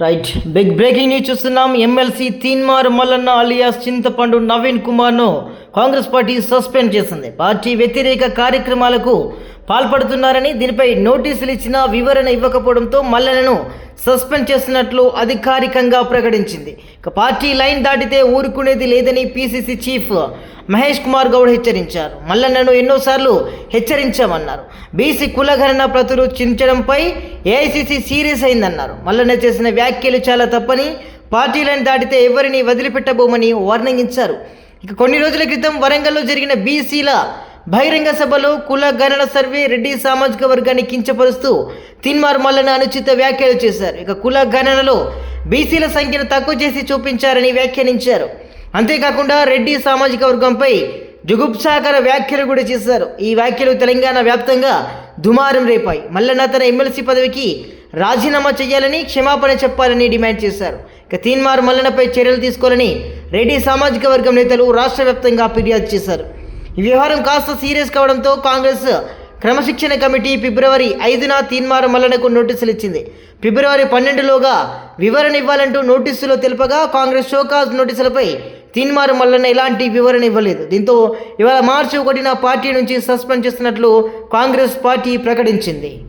Right big breaking news చూస్తున్నాం. MLC Teenmar Mallanna alias Chintapandu Naveen కుమార్ను Congress party suspend చేసింది. పార్టీ వ్యతిరేక కార్యక్రమాలకు పాల్పడుతున్నారని దీనిపై నోటీసులు ఇచ్చినా వివరణ ఇవ్వకపోవడంతో మల్లన్నను సస్పెండ్ చేస్తున్నట్లు అధికారికంగా ప్రకటించింది. ఇక పార్టీ లైన్ దాటితే ఊరుకునేది లేదని పీసీసీ చీఫ్ మహేష్ కుమార్ గౌడ్ హెచ్చరించారు. మల్లన్నను ఎన్నోసార్లు హెచ్చరించామన్నారు. బీసీ కులగణన ప్రతులు చించడంపై ఏఐసీసీ సీరియస్ అయిందన్నారు. మల్లన్న చేసిన వ్యాఖ్యలు చాలా తప్పని పార్టీ లైన్ దాటితే ఎవరిని వదిలిపెట్టబోమని వర్ణించారు ఇక కొన్ని రోజుల క్రితం వరంగల్లో జరిగిన బీసీల బహిరంగ సభలో కుల గణన సర్వే రెడ్డి సామాజిక వర్గాన్ని కించపరుస్తూ తిన్మార్ మల్లన అనుచిత వ్యాఖ్యలు చేశారు. ఇక కుల గణనలో బీసీల సంఖ్యను తక్కువ చేసి చూపించారని వ్యాఖ్యానించారు. అంతేకాకుండా రెడ్డి సామాజిక వర్గంపై జుగుప్సాకర వ్యాఖ్యలు కూడా చేశారు. ఈ వ్యాఖ్యలు తెలంగాణ వ్యాప్తంగా దుమారం రేపాయి. మల్లన్న తన ఎమ్మెల్సీ పదవికి రాజీనామా చేయాలని క్షమాపణ చెప్పాలని డిమాండ్ చేశారు. ఇక తీన్మార్ మల్లనపై చర్యలు తీసుకోవాలని రెడ్డి సామాజిక వర్గం నేతలు రాష్ట్ర వ్యాప్తంగా ఫిర్యాదు చేశారు. వ్యవహారం కాస్త సీరియస్ కావడంతో కాంగ్రెస్ క్రమశిక్షణ కమిటీ ఫిబ్రవరి ఐదున తీన్మార మల్లనకు నోటీసులు ఇచ్చింది. ఫిబ్రవరి పన్నెండులోగా వివరణ ఇవ్వాలంటూ నోటీసులో తెలుపగా కాంగ్రెస్ షోకాజ్ నోటీసులపై తీన్మారు మల్లన్న ఎలాంటి వివరణ ఇవ్వలేదు. దీంతో ఇవాళ మార్చి ఒకటిన పార్టీ నుంచి సస్పెండ్ చేస్తున్నట్లు కాంగ్రెస్ పార్టీ ప్రకటించింది.